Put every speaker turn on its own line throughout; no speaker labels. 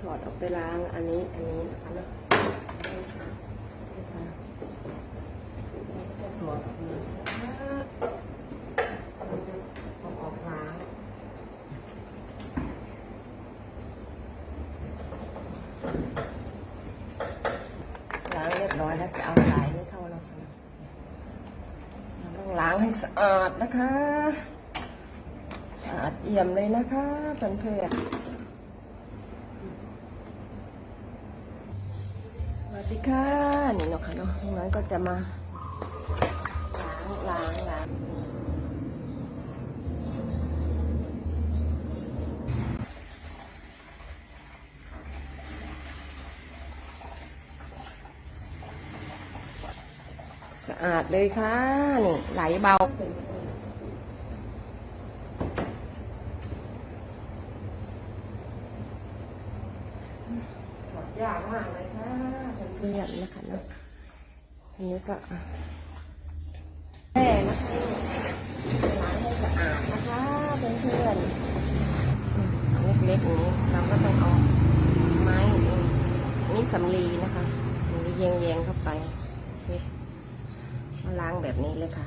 ถอดออกไปล้างอันนี้ อันนี้นะคะเนาะจะถอดออกมาเอาออกล้างล้างเรียบร้อยแล้วจะเอาสายไม่เข้าแล้วค่ะเราต้องล้างให้สะอาดนะคะสะอาดเอี่ยมเลยนะคะเพื่อนเค่ะนี่เนาะค่ะเนาะตรงนั้นก็จะมาล้างล้างล้างสะอาดเลยค่ะนี่ไหลเบายากมากเลย ค่ะเพื่อนนะคะเนาะอันนี้ก็แม่นะคะล้างให้สะอาดนะคะเพื่อนๆเล็กๆอย่างนี้เราก็ต้องเอาไม้นี่สำลีนะคะสำลียงๆเข้าไปเช็ดล้างแบบนี้เลยค่ะ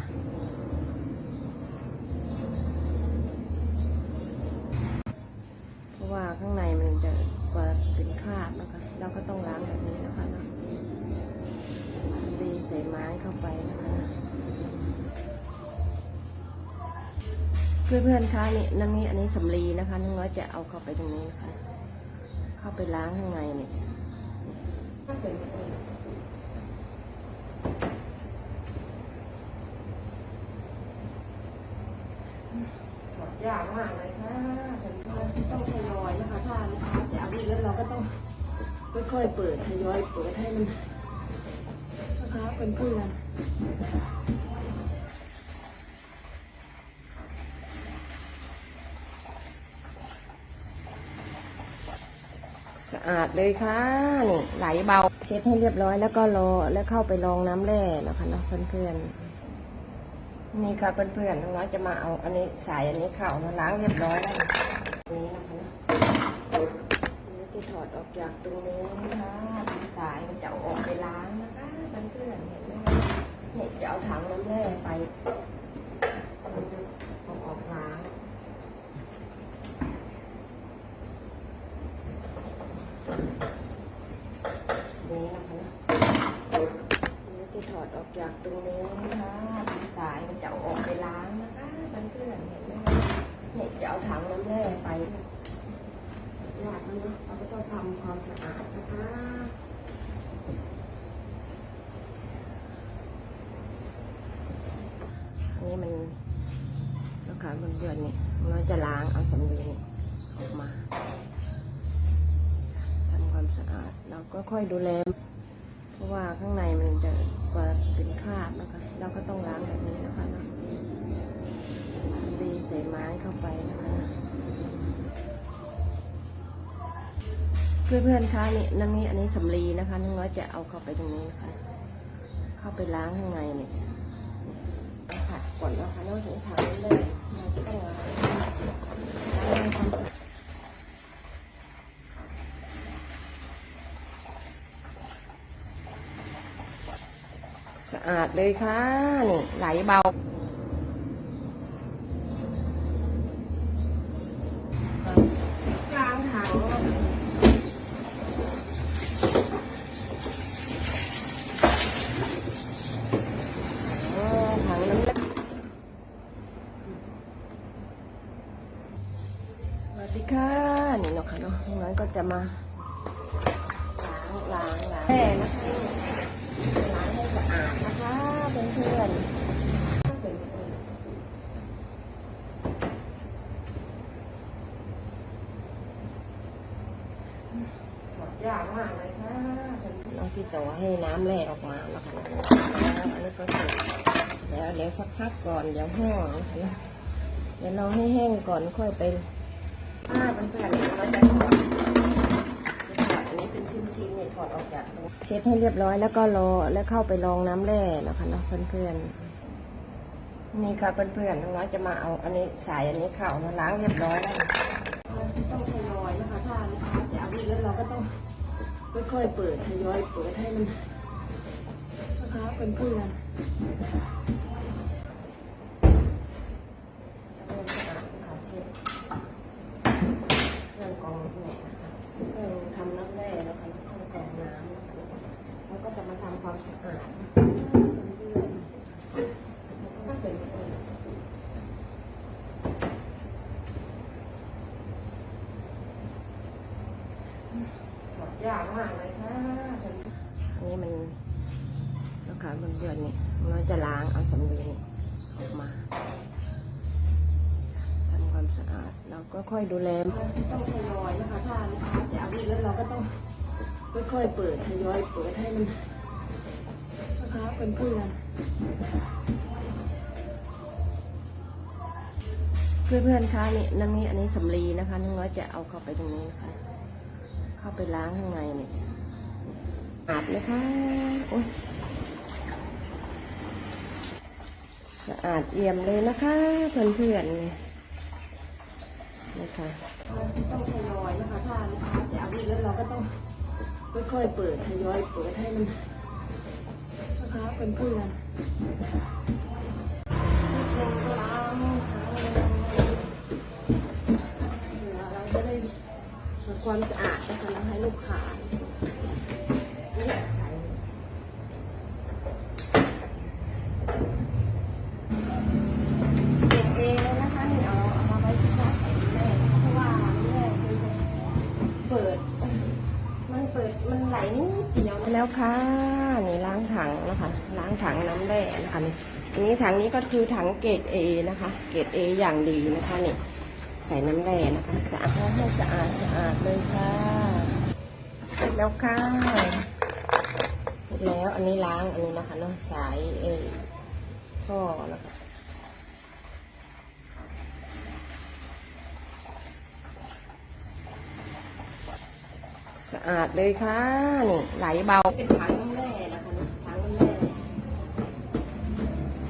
เพื่อนๆคะนี่นั่นนี่อันนี้สำลีนะคะน้องน้อยจะเอาเข้าไปตรงนี้นะคะ เข้าไปล้างข้างในเนี่ยยากมากเลยค่ะต้องทยอยนะคะ ถ้าลูกค้าจะเอาเยอะเราก็ต้องค่อยๆเปิดทยอยเปิดให้มันนะคะเป็นเพื่อน สะอาดเลยค่ะนี่ไหลเบา เช็ดให้เรียบร้อยแล้วก็รอแล้วเข้าไปรองน้ำแร่นะคะเนาะเพื่อนๆนี่ค่ะเพื่อนๆน้องน้อยจะมาเอาอันนี้สายอันนี้เข่ามาล้างเรียบร้อยแล้วนี่นะคะอันนี้จะถอดออกจากตรงนี้นะคะสายมันจะเอาออกไปล้างนะคะเพื่อนๆเห็นไหมเนี่ยจะเอาถังน้ำแร่ไปเอาออกล้างนี่นะคะอันนี้จะถอดออกจากตรงนี้นะคะสายมันจะเอาออกไปล้างนะคะเพื่อนๆเห็นไหมคะ เอาถังน้ำแร่ไปยากนะเนะเราก็ต้องทำความสะอาดนะคะนนี้มันนะคะบนเดือนนี่เราจะล้างเอาสำลีออกมาทำความสะอาดเราก็ค่อยดูแลเพราะว่าข้างในมันจะกว่าเป็นคราบนะคะ เราก็ต้องล้างแบบนี้นะคะเนาะ ดีใส่ไม้เข้าไปนะคะเพื่อนๆคะนี่นั่นนี่อันนี้สำลีนะคะน้องน้อยจะเอาเข้าไปตรงนี้นะคะเข้าไปล้างข้างในเนี่ยขัดก่อนนะคะน้องถึงทำเลยเราจะต้องล้างสะอาดเลยค่ะนี่ไหลเบา ค่ะนี่เนาะค่ะเนาะตรงนั้นก็จะมาล้างล้างล้างแม่นะคะล้างให้สะอาดนะคะเพื่อนเพื่อนยากมากเลยค่ะน้องพี่โตให้น้ำแร่ออกมาแล้วค่ะอันนี้ก็เสร็จเดี๋ยวเดี๋ยวสักพักก่อนเดี๋ยวแห้งนะคะเดี๋ยวเราให้แห้งก่อนค่อยไป ถ้าเป็นแผ่นเราจะถอดจะถอดอันนี้เป็นชิ้นๆเนี่ยถอดออกจากตรงเช็ดให้เรียบร้อยแล้วก็รอแล้วเข้าไปรองน้ำแร่นะคะเนาะเพื่อนๆนี่ค่ะเพื่อนๆน้องน้อยจะมาเอาอันนี้สายอันนี้เข่ามาล้างเรียบร้อยแล้วต้องทยอยนะคะวิแล้วเราก็ต้องค่อยๆเปิดทยอยเปิดให้มันนะคะเพื่อนเริ่มสะอาดค่ะเช็ดเครื่ องแหม่นะคะเครื่องทำน้ำแร่แล้วค่ะเครื่องกรองน้ำนะคะแล้วก็จะมาทำความสะอาดเรื่อยๆก็เป็นคนยากมากเลยค่ะอันนี้มันนะคะมันเดือนนี่เราจะล้างเอาสำลีออกมา สะอาด เราก็ค่อยดูแลต้องทยอยนะคะถ้าลูกค้าจะเอาอีกแล้วเราก็ต้องค่อยๆเปิดทยอยเปิดให้มันนะคะเป็นเพื่อนเพื่อนเพื่อนๆคะนี่นั่นนี่อันนี้สำลีนะคะน้องน้อยจะเอาเข้าไปตรงนี้นะคะเข้าไปล้างข้างในเนี่ยอาบนะคะโอ้ยสะอาดเอี่ยมเลยนะคะเพื่อนๆนี่นะคะต้องทยอยนะคะถ้าลูกค้าจะเอาอีกแล้วเราก็ต้องค่อยๆเปิดทยอยเปิดให้มันนะคะเป็นเพื่อนเราจะได้ทำความสะอาดนะคะแล้วให้ลูกค้า แล้วค่ะนี่ล้างถังนะคะ ล้างถังน้ำแร่นะคะนี่อันนี้ถังนี้ก็คือถังเกรดเอนะคะ เกรดเออย่างดีนะคะนี่ใส่น้ำแร่นะคะสะอาดให้สะอาดสะอาดเลยค่ะเสร็จแล้วค่ะเสร็จแล้วอันนี้ล้างอันนี้นะคะเนาะสายเอท่อนะคะ สะอาดเลยค่ะ นี่ไหลเบา เป็นถังน้ำแร่นะคะถังน้ำแร่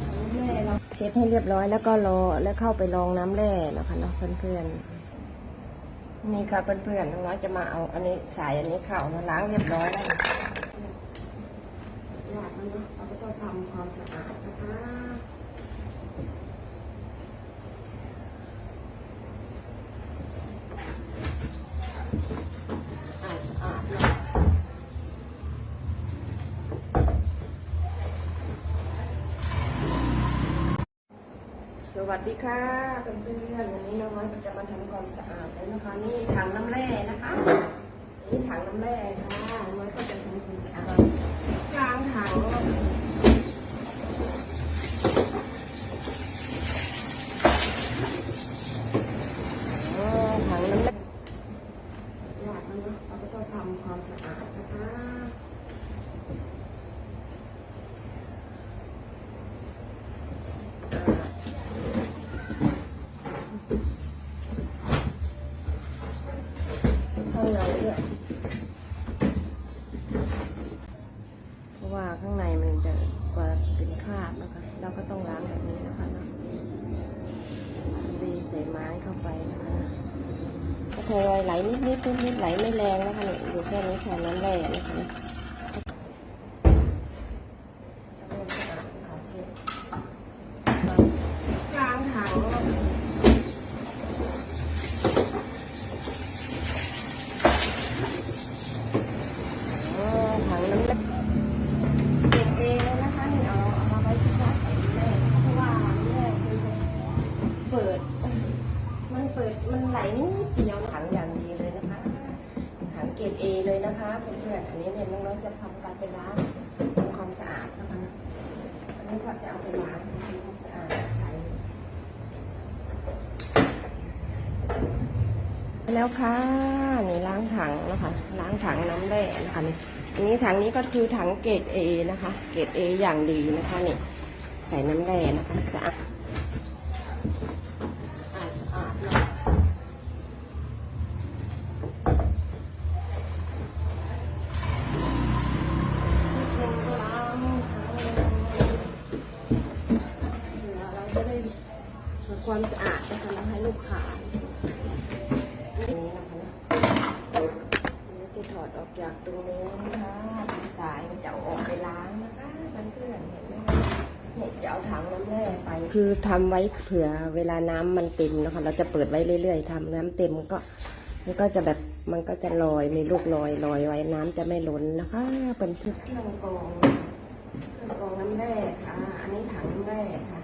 ถังน้ำแร่เราเช็ดให้เรียบร้อยแล้วก็รอแล้วเข้าไปรองน้ำแร่นะคะเนาะเพื่อนๆ นี่ค่ะเพื่อนๆน้องน้อยจะมาเอาอันนี้สายอันนี้เข่านะล้างเรียบร้อยแล้วยาดมันเนาะเราก็ต้องทำความสะอาดนะคะอาดสะอาดเลยส วัสดีค่ะเพื่อนๆวันนี้น้องน้อยจะมาทำความสะอาดแล้วนะคะ นี่ถังน้ำแร่นะคะ นี่ถังน้ำแร่ค่ะน้องน้อยก็จะทำความสะอาดล้างถัง อ๋อถังน้ำแร่หยาดมันเนาะเราก็ต้องทำความสะอาดนะคะ ข้างในด้วยเพราะว่าข้างในมันจะกว่าเป็นคราบนะคะ เราก็ต้องล้างแบบนี้นะคะเนาะดีใส่ไม้เข้าไปนะคะก็ทยอยไหลนิดนิดนิดๆไหลไม่แรงนะคะเนี่ยอยู่แค่นี้แค่นั้นแหละนะคะเริ่มสะอาดค่ะเช็ดล้างถังอ๋อถังน้ำแร่เก็บเองเลยนะคะนี่เอาเอามาไว้ที่หน้าใส่แม่นะคะเพราะว่าแม่คือจะ เปิด มันเปิด มั นิดเดียวถังอย่างดีเลยนะคะถังเกรดเอเลยนะคะเพื่อนๆอันนี้เนี่ยน้องๆจะทำการไปล้างทำความสะอาดนะคะอันนี้ก็จะเอาไปล้างทำความสะอาดใส่แล้วค่ะนี่ล้างถังนะคะล้างถังน้ำแร่นะคะนี่อันนี้ถังนี้ก็คือถังเกรดเอนะคะ เกรดเออย่างดีนะคะนี่ใส่น้ำแร่นะคะสะอาด ความสะอาดนะคะให้ลูกค้าอันนี้นะคะอดออกจากตรงนี้นะคะสายมันจะเอาออกไปล้างนะคะเพื่อนเห็นไหมคะเนี่ยจะเอาถังน้ำแร่ไป คือทำไว้เผื่อเวลาน้ำมันเต็มนะคะ เราจะเปิดไว้เรื่อยๆทำน้ำเต็มก็มันก็จะแบบมันก็จะลอยมีลูกลอยลอยไว้น้ำจะไม่ล้นนะคะเป็นเครื่องกรองเครื่องกรองน้ำแร่ค่ะ อันนี้ถังน้ำแร่ค่ะ